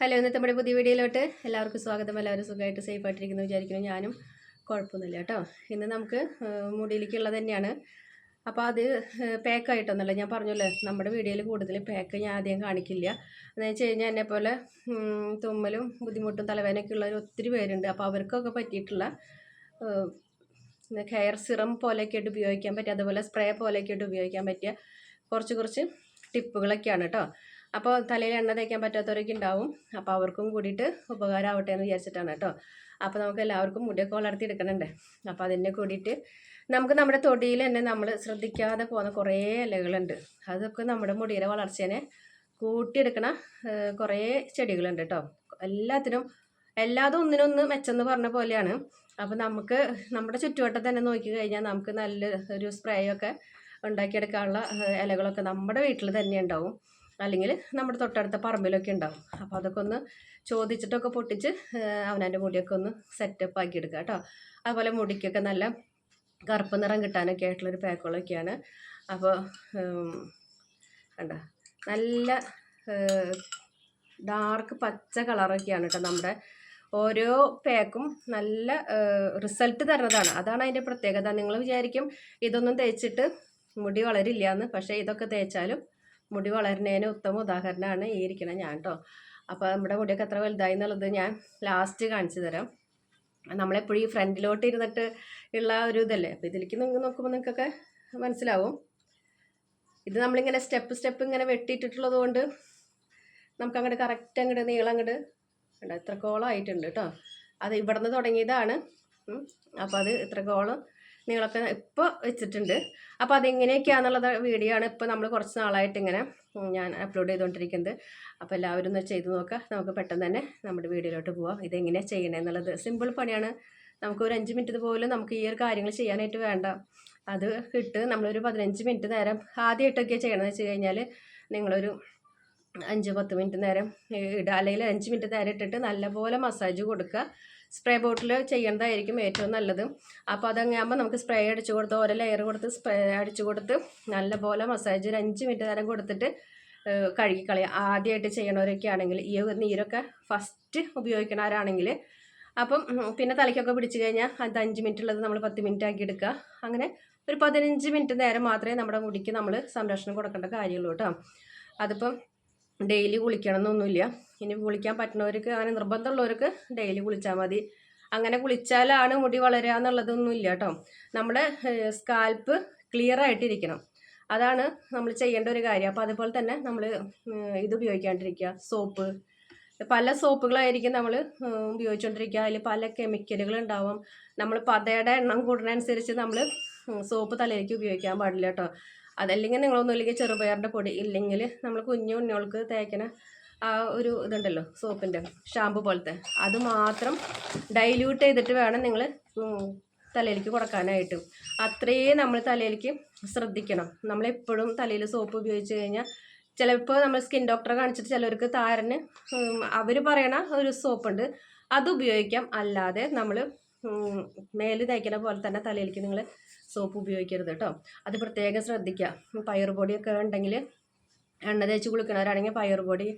Hello ഇന്നത്തെ നമ്മുടെ പുതിയ വീഡിയോയിലോട്ട് എല്ലാവർക്കും സ്വാഗതം. എല്ലാവരും സുഖമായിട്ട് സേഫ് ആയിട്ടിരിക്കുന്നു വിചാരിക്കുന്നു. ഞാനും കുഴപ്പമൊന്നുമില്ല കേട്ടോ. ഇന്ന് നമുക്ക് മുടിയിലേക്കുള്ളത് തന്നെയാണ്. അപ്പോൾ അത് പാക്ക് ആയിട്ടൊന്നുമല്ല ഞാൻ പറഞ്ഞല്ലോ നമ്മുടെ വീഡിയോയിൽ കൂടുതൽ പാക്ക് ഞാൻ ആദ്യം കാണിക്കില്ല. എന്ന് വെച്ച് കഴിഞ്ഞാൽ എന്നെ പോലെ തുമ്മലും ബുദ്ധിമുട്ടും തലവേദനയൊക്കെ ഉള്ളവർ ഒത്തിരി പേരുണ്ട്. അപ്പോൾ അവർക്കൊക്കെ പറ്റിയിട്ടുള്ള ഹെയർ സിറം പോലെയൊക്കെ ആയിട്ട് ഉപയോഗിക്കാൻ പറ്റിയ അതുപോലെ സ്പ്രേ പോലെയൊക്കെ ആയിട്ട് ഉപയോഗിക്കാൻ പറ്റിയ കുറച്ച് കുറച്ച് ടിപ്പുകളൊക്കെയാണ് കേട്ടോ. അപ്പോൾ തലയിൽ എണ്ണ തേക്കാൻ പറ്റാത്തവരൊക്കെ ഉണ്ടാവും. അപ്പോൾ അവർക്കും കൂടിയിട്ട് ഉപകാരമാവട്ടെ എന്ന് വിചാരിച്ചിട്ടാണ് കേട്ടോ. അപ്പോൾ നമുക്ക് എല്ലാവർക്കും മുടിയൊക്കെ വളർത്തി എടുക്കണുണ്ട്. അപ്പോൾ അതിനെ കൂടിയിട്ട് നമുക്ക് നമ്മുടെ തൊടിയിൽ തന്നെ നമ്മൾ ശ്രദ്ധിക്കാതെ പോകുന്ന കുറേ ഇലകളുണ്ട്. അതൊക്കെ നമ്മുടെ മുടിയുടെ വളർച്ചേനെ കൂട്ടിയെടുക്കണ കുറേ ചെടികളുണ്ട് കേട്ടോ. എല്ലാത്തിനും എല്ലാതും ഒന്നിനൊന്ന് മെച്ചെന്ന് പറഞ്ഞ പോലെയാണ്. അപ്പോൾ നമുക്ക് നമ്മുടെ ചുറ്റുവട്ടം തന്നെ നോക്കി കഴിഞ്ഞാൽ നമുക്ക് നല്ല ഒരു സ്പ്രേയൊക്കെ ഉണ്ടാക്കിയെടുക്കാനുള്ള ഇലകളൊക്കെ നമ്മുടെ വീട്ടിൽ തന്നെ ഉണ്ടാവും. അല്ലെങ്കിൽ നമ്മുടെ തൊട്ടടുത്ത പറമ്പിലൊക്കെ ഉണ്ടാവും. അപ്പോൾ അതൊക്കെ ഒന്ന് ചോദിച്ചിട്ടൊക്കെ പൊട്ടിച്ച് അവനന്റെ മുടിയൊക്കെ ഒന്ന് സെറ്റപ്പ് ആക്കി എടുക്കുക കേട്ടോ അതുപോലെ മുടിക്കൊക്കെ നല്ല കറുപ്പ് നിറം കിട്ടാനൊക്കെ ആയിട്ടുള്ളൊരു പാക്കുകളൊക്കെയാണ്. അപ്പോൾ കണ്ടോ? നല്ല ഡാർക്ക് പച്ച കളറൊക്കെയാണ് കേട്ടോ നമ്മുടെ ഓരോ പാക്കും നല്ല റിസൾട്ട് തരുന്നതാണ്. അതാണ് അതിന്റെ പ്രത്യേകത. നിങ്ങൾ വിചാരിക്കും ഇതൊന്നും തേച്ചിട്ട് മുടി വളരില്ല എന്ന്. പക്ഷേ ഇതൊക്കെ തേച്ചാലും മുടി വളരുന്നതിന് ഉത്തമ ഉദാഹരണമാണ് ഈ ഇരിക്കണം ഞാൻ കേട്ടോ അപ്പോൾ നമ്മുടെ മുടിയൊക്കെ എത്ര വലുതായി എന്നുള്ളത് ഞാൻ ലാസ്റ്റ് കാണിച്ചു തരാം. നമ്മളെപ്പോഴും ഈ ഫ്രണ്ടിലോട്ട് ഇരുന്നിട്ട് ഉള്ള ഒരു ഇതല്ലേ? അപ്പോൾ ഇതിലേക്ക് നിങ്ങൾ നോക്കുമ്പോൾ നിങ്ങൾക്കൊക്കെ മനസ്സിലാവും. ഇത് നമ്മളിങ്ങനെ സ്റ്റെപ്പ് സ്റ്റെപ്പ് ഇങ്ങനെ വെട്ടിയിട്ടിട്ടുള്ളത് കൊണ്ട് നമുക്ക് അങ്ങോട്ട് കറക്റ്റ് അങ്ങോട്ട് നീളം അങ്ങോട്ട് ഇത്രക്കോളം ആയിട്ടുണ്ട് കേട്ടോ അത് ഇവിടെ നിന്ന് തുടങ്ങിയതാണ് അപ്പോൾ അത് ഇത്രക്കോളം നീളമൊക്കെ ഇപ്പോൾ വെച്ചിട്ടുണ്ട്. അപ്പോൾ അതെങ്ങനെയൊക്കെയാണെന്നുള്ള വീഡിയോ ആണ് ഇപ്പോൾ നമ്മൾ കുറച്ച് നാളായിട്ട് ഇങ്ങനെ ഞാൻ അപ്ലോഡ് ചെയ്തുകൊണ്ടിരിക്കുന്നത് അപ്പോൾ എല്ലാവരും ഒന്ന് ചെയ്ത് നോക്കുക നമുക്ക് പെട്ടെന്ന് തന്നെ നമ്മുടെ വീഡിയോയിലോട്ട് പോവാം. ഇതെങ്ങനെയാണ് ചെയ്യണമെന്നുള്ളത് സിമ്പിൾ പണിയാണ്. നമുക്ക് ഒരു അഞ്ച് മിനിറ്റ് പോലും നമുക്ക് ഈ ഒരു കാര്യങ്ങൾ ചെയ്യാനായിട്ട് വേണ്ട. അത് ഇട്ട് നമ്മളൊരു പതിനഞ്ച് മിനിറ്റ് നേരം ആദ്യമായിട്ടൊക്കെ ചെയ്യണമെന്ന് വെച്ച് കഴിഞ്ഞാൽ നിങ്ങളൊരു അഞ്ച് പത്ത് മിനിറ്റ് നേരം ഇടുക. അല്ലെങ്കിൽ അഞ്ച് മിനിറ്റ് നേരം ഇട്ടിട്ട് നല്ലപോലെ മസാജ് കൊടുക്കുക. സ്പ്രേ ബോട്ടിൽ ചെയ്യേണ്ടതായിരിക്കും ഏറ്റവും നല്ലത്. അപ്പോൾ അതങ്ങനെയാകുമ്പോൾ നമുക്ക് സ്പ്രേ അടിച്ചു കൊടുത്ത് ഓരോ ലെയർ കൊടുത്ത് സ്പ്രേ അടിച്ചു കൊടുത്ത് നല്ലപോലെ മസാജ് ഒരു അഞ്ച് മിനിറ്റ് നേരം കൊടുത്തിട്ട് കഴുകിക്കളയാം ആദ്യമായിട്ട് ചെയ്യണവരൊക്കെ ആണെങ്കിൽ ഈ നീരൊക്കെ ഫസ്റ്റ് ഉപയോഗിക്കണവരാണെങ്കിൽ അപ്പം പിന്നെ തലയ്ക്കൊക്കെ പിടിച്ചു കഴിഞ്ഞാൽ അത് അഞ്ച് മിനിറ്റ് ഉള്ളത് നമ്മൾ പത്ത് മിനിറ്റ് ആക്കി എടുക്കുക. അങ്ങനെ ഒരു പതിനഞ്ച് മിനിറ്റ് നേരം മാത്രമേ നമ്മുടെ മുടിക്ക് നമ്മൾ സംരക്ഷണം കൊടുക്കേണ്ട കാര്യമുള്ളൂ കേട്ടോ. അതിപ്പം ഡെയിലി കുളിക്കണം എന്നൊന്നുമില്ല ഇനി കുളിക്കാൻ പറ്റുന്നവർക്ക് അങ്ങനെ നിർബന്ധമുള്ളവർക്ക് ഡെയിലി കുളിച്ചാൽ മതി. അങ്ങനെ കുളിച്ചാലാണ് മുടി വളരുക എന്നുള്ളതൊന്നും ഇല്ല കേട്ടോ നമ്മുടെ സ്കാൽപ്പ് ക്ലിയർ ആയിട്ടിരിക്കണം. അതാണ് നമ്മൾ ചെയ്യേണ്ട ഒരു കാര്യം. അപ്പോൾ അതുപോലെ തന്നെ നമ്മൾ ഇത് ഉപയോഗിക്കാണ്ടിരിക്കുക. സോപ്പ് പല സോപ്പുകളായിരിക്കും നമ്മൾ ഉപയോഗിച്ചുകൊണ്ടിരിക്കുക അതിൽ പല കെമിക്കലുകൾ ഉണ്ടാവും. നമ്മൾ പതയുടെ എണ്ണം കൂടുന്നതനുസരിച്ച് നമ്മൾ സോപ്പ് തലയിലേക്ക് ഉപയോഗിക്കാൻ പാടില്ല കേട്ടോ. അതല്ലെങ്കിൽ നിങ്ങളൊന്നും ഇല്ലെങ്കിൽ ചെറുപയറിന്റെ പൊടി ഇല്ലെങ്കിൽ നമ്മൾ കുഞ്ഞു ഉണ്ണികൾക്ക് തേക്കണ ആ ഒരു ഇതുണ്ടല്ലോ സോപ്പിന്റെ ഷാമ്പു പോലത്തെ. അത് മാത്രം ഡൈല്യൂട്ട് ചെയ്തിട്ട് വേണം നിങ്ങൾ തലയിലേക്ക് കൊടുക്കാനായിട്ട്. അത്രയും നമ്മൾ തലയിലേക്ക് ശ്രദ്ധിക്കണം. നമ്മളെപ്പോഴും തലയിൽ സോപ്പ് ഉപയോഗിച്ച് കഴിഞ്ഞാൽ ചിലപ്പോൾ നമ്മൾ സ്കിൻ ഡോക്ടറെ കാണിച്ചിട്ട് ചിലവർക്ക് താരന് അവർ പറയണ ഒരു സോപ്പുണ്ട്. അത് ഉപയോഗിക്കാം. അല്ലാതെ നമ്മൾ മേൽ തേക്കണ പോലെ തന്നെ തലയിലേക്ക് നിങ്ങൾ സോപ്പ് ഉപയോഗിക്കരുത് കേട്ടോ അത് പ്രത്യേകം ശ്രദ്ധിക്കുക പയർ പൊടിയൊക്കെ ഉണ്ടെങ്കിൽ എണ്ണ തേച്ച് കുളിക്കണവരാണെങ്കിൽ പയർ പൊടി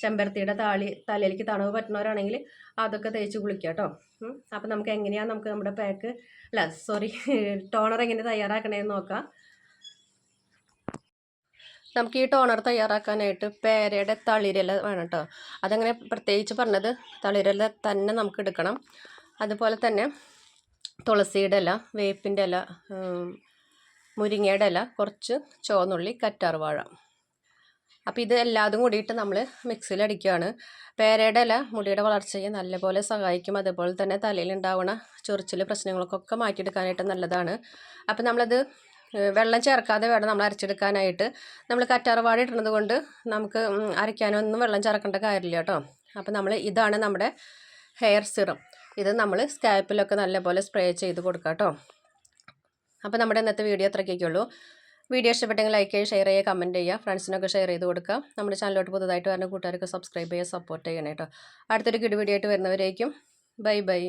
ചെമ്പരത്തിയുടെ താളി തലയിലേക്ക് തണവ് പറ്റുന്നവരാണെങ്കിൽ അതൊക്കെ തേച്ച് കുളിക്കുക കേട്ടോ അപ്പം നമുക്ക് എങ്ങനെയാണ് നമുക്ക് നമ്മുടെ പാക്ക് അല്ല സോറി ടോണർ എങ്ങനെ തയ്യാറാക്കണേന്ന് നോക്കാം. നമുക്ക് ഈ ടോണർ തയ്യാറാക്കാനായിട്ട് പേരയുടെ തളിരില വേണം കേട്ടോ അതങ്ങനെ പ്രത്യേകിച്ച് പറഞ്ഞത് തളിരില തന്നെ നമുക്ക് എടുക്കണം. അതുപോലെ തന്നെ തുളസിയുടെ ഇല വേപ്പിന്റെ ഇല മുരിങ്ങയുടെ ഇല കുറച്ച് ചുവന്നുള്ളി കറ്റാർവാഴ അപ്പോൾ ഇത് എല്ലാതും കൂടിയിട്ട് നമ്മൾ മിക്സിയിൽ അടിക്കുകയാണ്. പേരയുടെ ഇല മുടിയുടെ വളർച്ചയെ നല്ലപോലെ സഹായിക്കും. അതുപോലെ തന്നെ തലയിൽ ഉണ്ടാവുന്ന ചൊറിച്ചിൽ പ്രശ്നങ്ങൾക്കൊക്കെ മാറ്റിയെടുക്കാനായിട്ട് നല്ലതാണ്. അപ്പോൾ നമ്മളത് വെള്ളം ചേർക്കാതെ വേണം നമ്മൾ അരച്ചെടുക്കാനായിട്ട്. നമ്മൾ കറ്റാർവാഴ ഇടുന്നത് കൊണ്ട് നമുക്ക് അരയ്ക്കാനൊന്നും വെള്ളം ചേർക്കേണ്ട കാര്യമില്ല കേട്ടോ. അപ്പോൾ നമ്മൾ ഇതാണ് നമ്മുടെ ഹെയർ സിറം. ഇത് നമ്മൾ സ്കാൽപ്പിലൊക്കെ നല്ലപോലെ സ്പ്രേ ചെയ്ത് കൊടുക്കാം കേട്ടോ അപ്പോൾ നമ്മുടെ ഇന്നത്തെ വീഡിയോ അത്രയ്ക്കൊക്കെ ഉള്ളൂ വീഡിയോ ഇഷ്ടപ്പെട്ടെങ്കിൽ ലൈക്ക് ചെയ്യുക ഷെയർ ചെയ്യുക കമന്റ് ചെയ്യുക ഫ്രണ്ട്സിനൊക്കെ ഷെയർ ചെയ്ത് കൊടുക്കുക. നമ്മുടെ ചാനലിലോട്ട് പുതുതായിട്ട് വരുന്ന കൂട്ടുകാർക്ക് സബ്സ്ക്രൈബ് ചെയ്യുക സപ്പോർട്ട് ചെയ്യണം കേട്ടോ അടുത്തൊരു കിട് വീഡിയോ ആയിട്ട് വരുന്നവരേക്കും. Bye bye